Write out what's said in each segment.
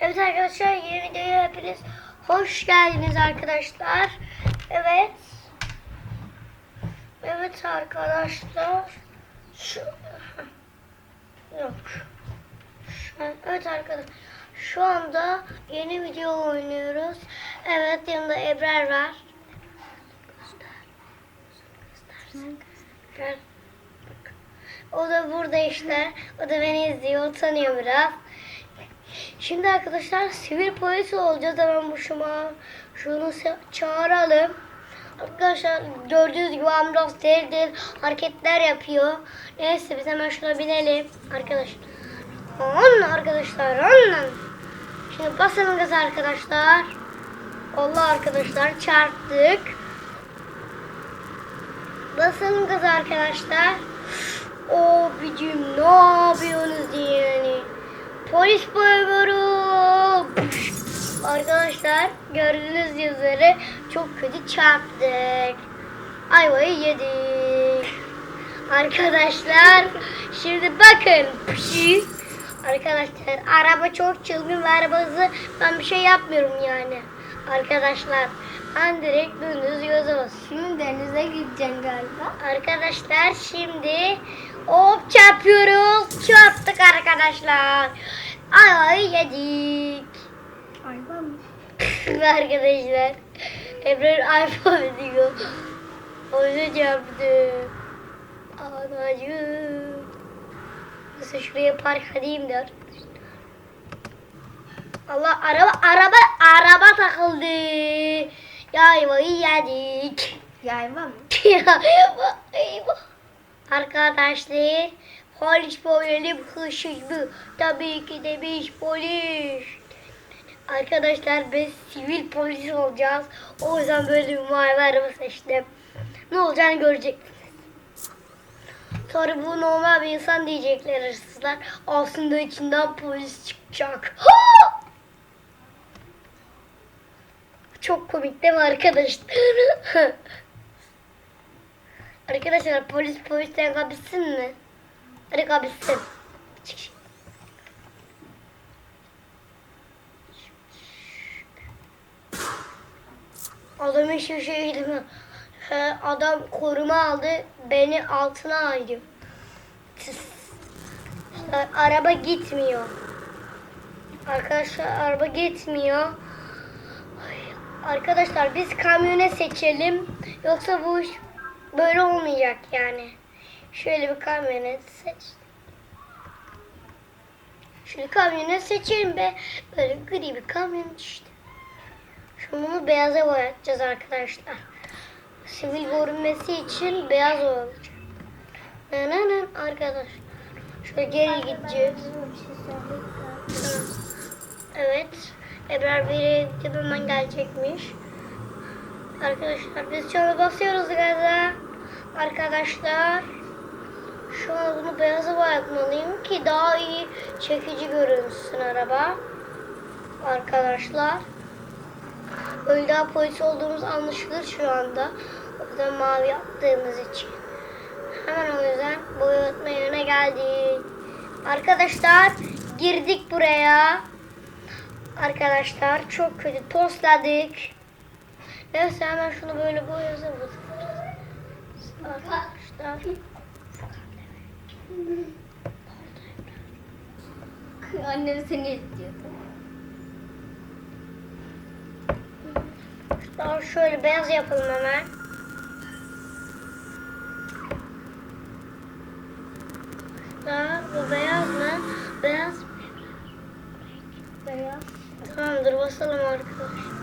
Evet arkadaşlar yeni videoya hepiniz hoş geldiniz arkadaşlar. Evet. Evet arkadaşlar. Şu Yok. Şu evet arkadaşlar. Şu anda yeni video oynuyoruz. Evet yanında Ebrar var. O da burada işte. O da beni izliyor. Utanıyor biraz. Şimdi arkadaşlar sivil polis olacağız. Hemen bu şuma şunu çağıralım. Arkadaşlar gördüğünüz gibi ambulans değil değil hareketler yapıyor. Neyse biz hemen şuna binelim. Arkadaşlar. On arkadaşlar on. Şimdi basalım gaza arkadaşlar. Allah arkadaşlar çarptık. Basalım gaza arkadaşlar. O bizim ne yapıyorsunuz yani? Polis memuru. Arkadaşlar gördüğünüz üzere çok kötü çarptık. Ayvayı yedik. Arkadaşlar şimdi bakın. Arkadaşlar araba çok çılgın ve araba hızlı. Ben bir şey yapmıyorum yani. Arkadaşlar ben direkt dümdüz basıyorum. Şimdi denize gideceksin galiba. Arkadaşlar şimdi hop çarpıyoruz. Çarptık arkadaşlar. Ay yedik. Ayva mı? arkadaşlar. Ebrar iPhone diyor. Onu çarptı. Anacığım. Nasıl şuraya park edeyim de arkadaşlar. Allah araba araba araba takıldı. Ya eyvahı yedik. Yayva mı? Ya, eyvah, eyvah. Arkadaşlar polis polis hırsızlı tabii ki de biz polis. Arkadaşlar biz sivil polis olacağız. O yüzden böyle bir mavi araba seçtim. Ne olacağını göreceksiniz. Sonra bu normal bir insan diyecekler hırsızlar. Aslında içinden polis çıkacak. Ha! Çok komik değil mi arkadaşlar? Arkadaşlar polis polisten kabilsin mi? Hadi kabilsin. Adam hiçbir şey bilmiyor. Adam koruma aldı. Beni altına aldı. Araba gitmiyor. Arkadaşlar araba gitmiyor. Arkadaşlar biz kamyonet seçelim. Yoksa bu iş böyle olmayacak yani. Şöyle bir kamyonet seç. Şöyle kamyonet seçelim be. Böyle gri bir kamyonet işte. Şimdi bunu beyaza boyatacağız arkadaşlar. Sivil görünmesi için beyaz olacak. Nananın arkadaşlar. Şöyle geri gideceğiz. Evet. Ebrar biri hemen gelecekmiş. Arkadaşlar biz şöyle basıyoruz gaza. Arkadaşlar. Şu an bunu beyaza boyatmalıyım ki daha iyi çekici görünsün araba. Arkadaşlar. Öyle daha polis olduğumuz anlaşılır şu anda. O yüzden mavi yaptığımız için. Hemen o yüzden boyatma yerine geldik. Arkadaşlar girdik buraya. Arkadaşlar çok kötü tosladık. Neyse hemen şunu böyle boyayalım. Arkadaşlar. Annem seni izliyor. Daha şöyle beyaz yapalım hemen. Daha bu beyaz mı? Beyaz. Beyaz. Tamamdır basalım arkadaşlar.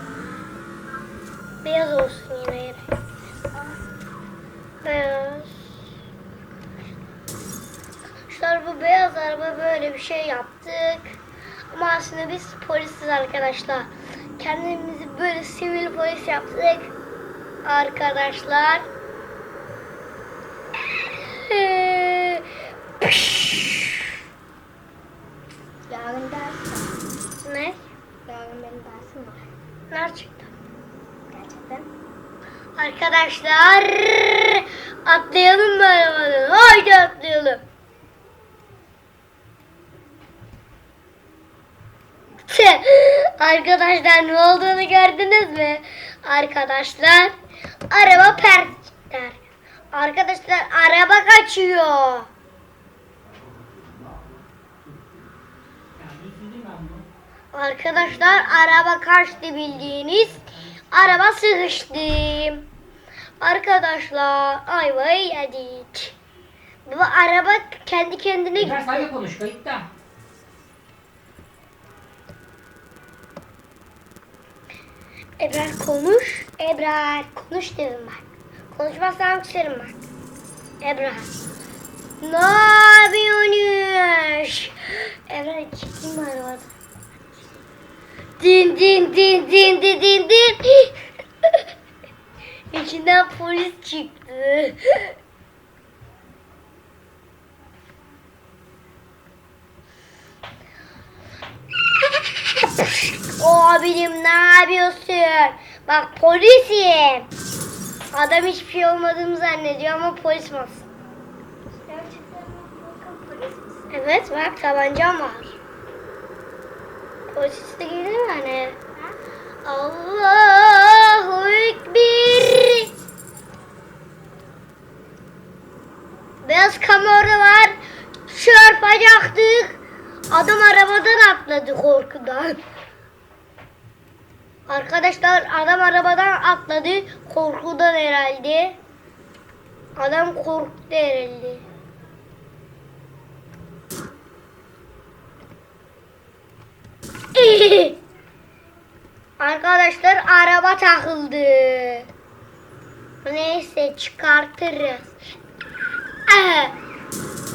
Beyaz olsun yine yere. Beyaz. Arkadaşlar bu beyaz araba böyle bir şey yaptık. Ama aslında biz polisiz arkadaşlar. Kendimizi böyle sivil polis yaptık. Arkadaşlar. Ee, Yarın ders var. ne? Yarın benim dersim var. Gerçekten. Gerçekten. Arkadaşlar atlayalım mı arabadan? Haydi atlayalım. Arkadaşlar ne olduğunu gördünüz mü? Arkadaşlar araba pertler. Arkadaşlar araba kaçıyor. Arkadaşlar araba kaçtı bildiğiniz. Araba sıkıştı. Arkadaşlar ayvayı yedik. Bu araba kendi kendine Biraz saygı konuş kayıtta. Ebrar konuş. Ebrar konuş dedim bak. Konuşmazsan küserim bak. Ebrar. Ne yapıyorsun? Ebrar mi arabada? Din din din din din din din. İçinden polis çıktı. Abim ne yapıyorsun? Bak polisim. Adam hiçbir şey olmadığımı zannediyor ama polis misin? Evet bak tabancam var. Polis de gelir mi hani? Allahu Ekber. Beyaz kamera var. Çarpacaktık. Adam arabadan atladı korkudan. Arkadaşlar adam arabadan atladı. Korkudan herhalde. Adam korktu herhalde. Arkadaşlar araba takıldı. Neyse çıkartırız.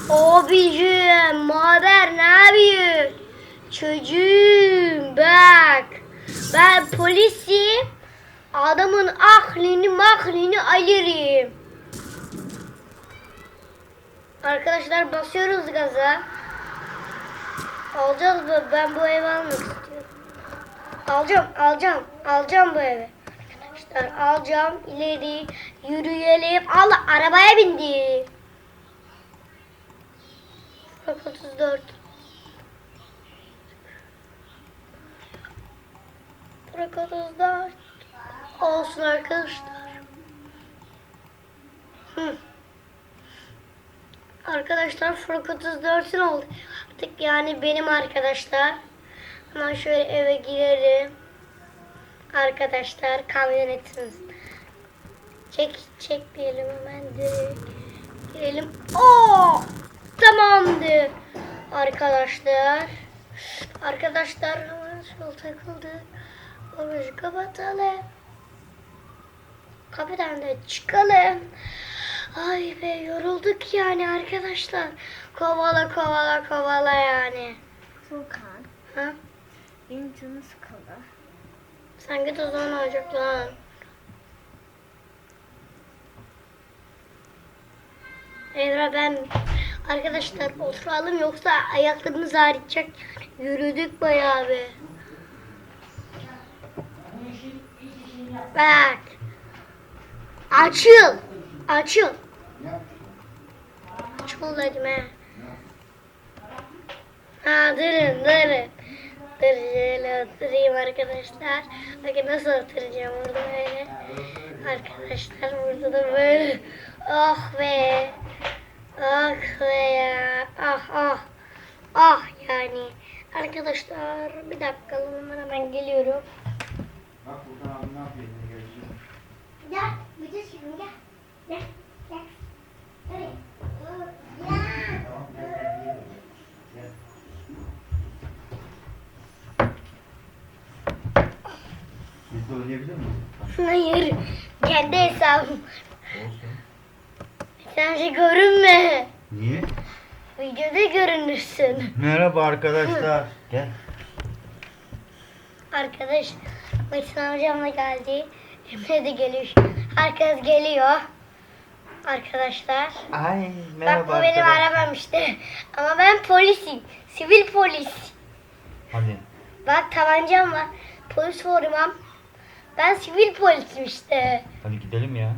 Abicim haber ne yapıyorsun? Çocuğum bak. Ben polisim. Adamın aklını maklini alırım. Arkadaşlar basıyoruz gaza. Alacağız mı? Ben bu evi almak. Alacağım, alacağım, alacağım bu evi. Arkadaşlar alacağım, ileri yürüyelim. Al, arabaya bindi. Bak 34. Bırak 34. Olsun arkadaşlar. Hı. Arkadaşlar Furk 34'ün oldu. Artık yani benim arkadaşlar. Hemen şöyle eve girelim. Arkadaşlar kamyonetimiz. Çek çekmeyelim hemen direkt. Girelim. Oo! Tamamdır. Arkadaşlar. Arkadaşlar hemen sol takıldı. Orayı kapatalım. Kapıdan da çıkalım. Ay be yorulduk yani arkadaşlar. Kovala kovala kovala yani. Furkan. Ha? Benim canım sıkıldı. Sen git o zaman olacak lan. Evra ben arkadaşlar oturalım yoksa ayaklarımız ağrıyacak. Yürüdük bayağı bir. Bak. Açıl. Açıl. Açıl dedim he. Ha durun durun. Şöyle oturayım arkadaşlar. Bakın nasıl oturacağım burada böyle. Arkadaşlar burada da böyle. Ah be. Ah be ya. Ah ah. Ah yani. Arkadaşlar bir dakika ben hemen geliyorum. Bak Furkan abi ne yapıyor? Gel. Gel. Gel. Gel. Evet. Tamam gel gel gel. Gel. Biz de oynayabilir miyiz? Hayır. Kendi hesabım. Olsun. Sen şey görünme. Niye? Videoda görünürsün. Merhaba arkadaşlar. Gel. Arkadaş Metin hocam da geldi. Emre de geliyor. Herkes geliyor. Arkadaşlar. Ay Bak bu benim arabam işte. Ama ben polisim. Sivil polis. Hadi. Bak tabancam var. Polis formam. Ben sivil polisim işte. Hadi gidelim ya.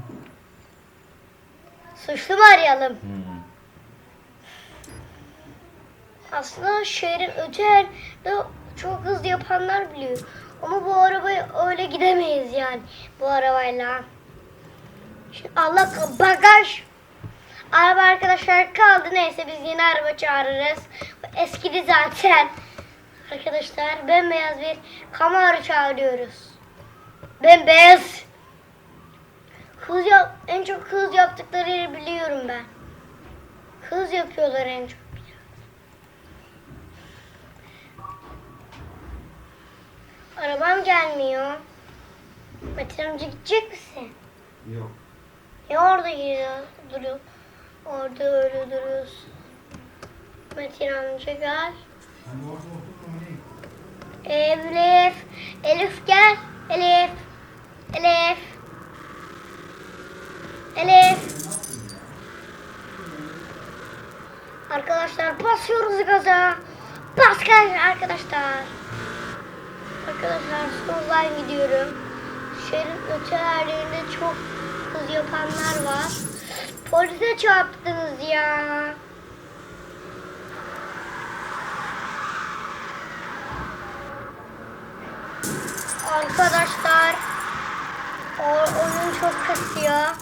Suçlu mu arayalım? Hmm. Aslında şehrin öte yerde çok hızlı yapanlar biliyor. Ama bu arabayı öyle gidemeyiz yani bu arabayla. Şimdi Allah bagaj. Araba arkadaşlar kaldı. Neyse biz yeni araba çağırırız. Eskidi zaten. Arkadaşlar bembeyaz bir Camaro çağırıyoruz. Bembeyaz. Hız yap, en çok hız yaptıkları yeri biliyorum ben. Hız yapıyorlar en çok. Arabam gelmiyor. Metin amca gidecek misin? Yok. Ya orada geliyor, duruyor. Orada öyle duruyorsun. Metin amca gel. Elif. Elif gel. Elif. Elif. Elif. Arkadaşlar basıyoruz gaza. Bas gel arkadaşlar. Arkadaşlar soldan gidiyorum. Şerit ötelerinde çok hız yapanlar var. Polise çarptınız ya. Arkadaşlar o, oyun çok kasıyor.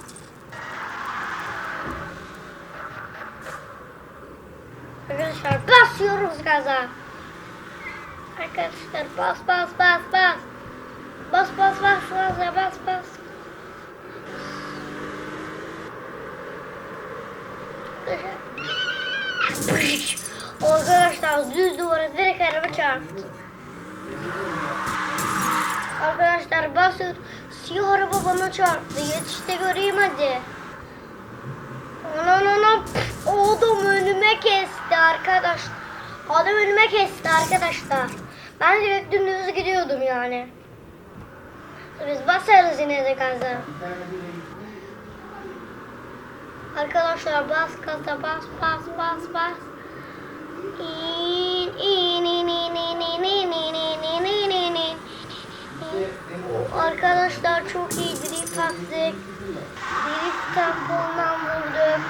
Arkadaşlar basıyoruz gaza. Arkadaşlar bas bas bas bas. Bas bas bas gaza bas bas. Arkadaşlar düz duvara direkt araba çarptı. Arkadaşlar basıyor. Siyah araba bana çarptı. Yetiş de göreyim hadi. Anan anam. O adam önüme kesti arkadaş. Adam önüme kesti arkadaşlar. Ben direkt dümdüz gidiyordum yani. Biz basarız yine de gaza. Arkadaşlar bas gaza bas bas bas bas. İn in Arkadaşlar çok iyi drift attık. Drift tampondan vurduk.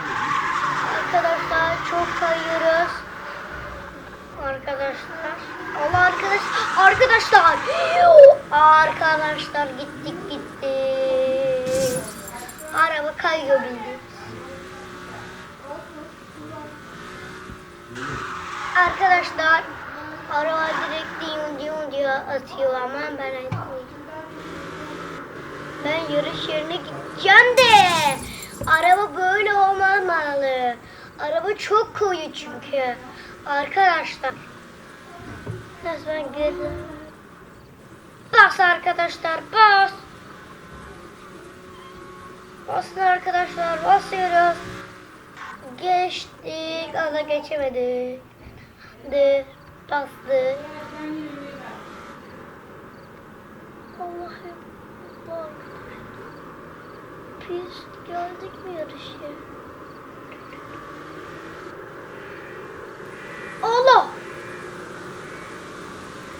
Arkadaşlar çok kayıyoruz. Arkadaşlar. Allah arkadaş arkadaşlar. Arkadaşlar gittik gittik. Araba kayıyor bildiğin. Arkadaşlar araba direkt diyon diye atıyor ama ben. Ben yarış yerine gideceğim de araba böyle olmamalı. Araba çok koyu çünkü. Arkadaşlar. Resmen geri. Bas arkadaşlar bas. Basın arkadaşlar basıyoruz. Geçtik. Ana geçemedik. De bastı. Allah'ım. Allah. Biz geldik mi yarışı? Allah!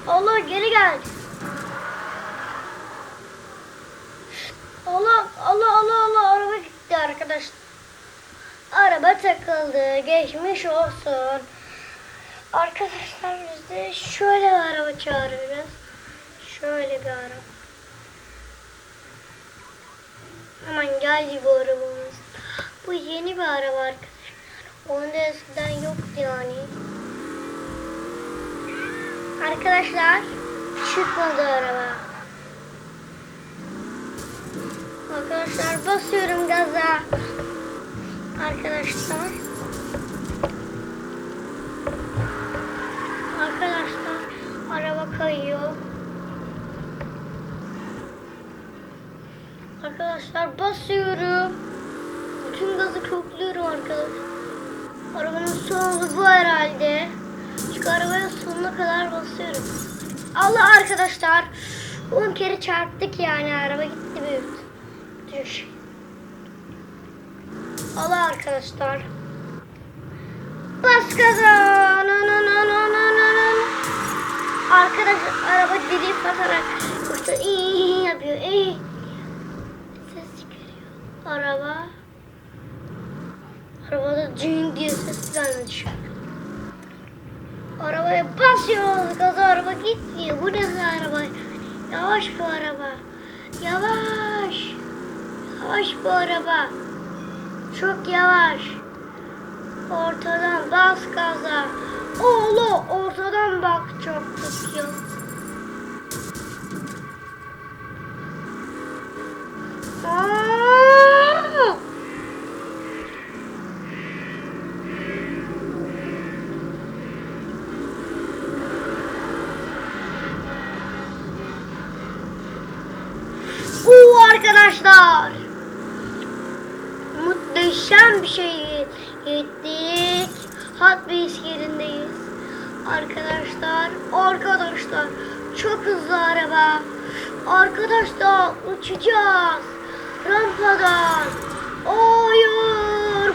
Allah geri gel. Allah Allah Allah Allah araba gitti arkadaş. Araba takıldı. Geçmiş olsun. Arkadaşlar biz de şöyle bir araba çağırıyoruz. Şöyle bir araba. Hemen geldi bu arabamız. Bu yeni bir araba arkadaşlar. Onda eskiden yoktu yani. Arkadaşlar çıkmadı araba. Arkadaşlar basıyorum gaza. Arkadaşlar. Arkadaşlar araba kayıyor. Arkadaşlar basıyorum. Bütün gazı köklüyorum arkadaşlar. Arabanın sonu bu herhalde. Çünkü arabaya sonuna kadar basıyorum. Allah arkadaşlar. 10 kere çarptık yani araba gitti büyük. Düş. Allah arkadaşlar. Bas gaza. Arkadaş araba dili batarak koştu. İyi yapıyor. İyi. Ses çıkarıyor. Araba. Arabada cin diye ses an. Arabaya basıyoruz gaza araba gitmiyor. Bu nasıl araba? Yavaş bu araba. Yavaş. Yavaş bu araba. Çok yavaş. Ortadan bas gaza. Oğlu ortadan bak çok tutuyor. Aa! Oo arkadaşlar. Muhteşem bir şey gittik. Hot Wheels yerindeyiz. Arkadaşlar, arkadaşlar çok hızlı araba. Arkadaşlar uçacağız. Rampadan. Hayır.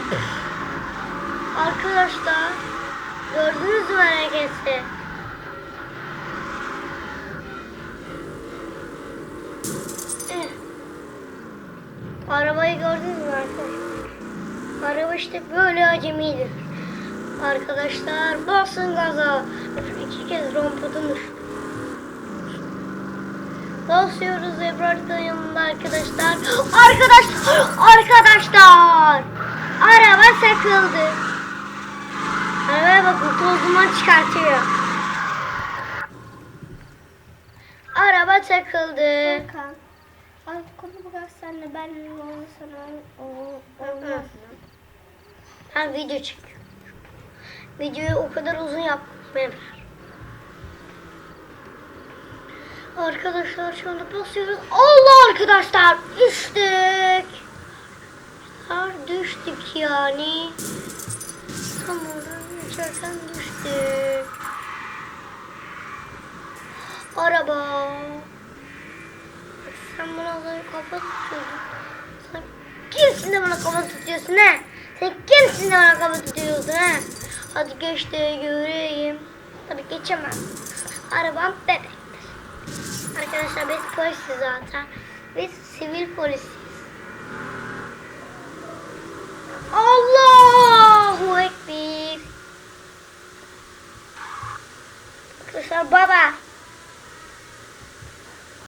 Arkadaşlar gördünüz mü hareketi? Eh. Arabayı gördünüz mü arkadaşlar? Araba işte böyle acemidir. Arkadaşlar basın gaza. İki kez rampadan düştü. Basıyoruz Ebrar'ın yanında arkadaşlar. Arkadaşlar! Arkadaşlar! Araba takıldı. Arabaya bakın toz duman çıkartıyor. Araba takıldı. Furkan. Al konu bırak senle ben sana o olmaz? Ben video çekiyorum. Videoyu o kadar uzun yapmam. Arkadaşlar şu anda basıyoruz. Allah arkadaşlar düştük. Arkadaşlar düştük yani. Tam geçerken düştük. Araba. Sen bana önce kafa tutuyordun. Sen kimsin de bana kafa tutuyorsun he? Sen kimsin de bana kafa tutuyorsun he? Hadi geç de göreyim. Tabii geçemem. Arabam bebektir. Arkadaşlar biz polisiz zaten. Biz sivil polisiz. Allah Arkadaşlar baba.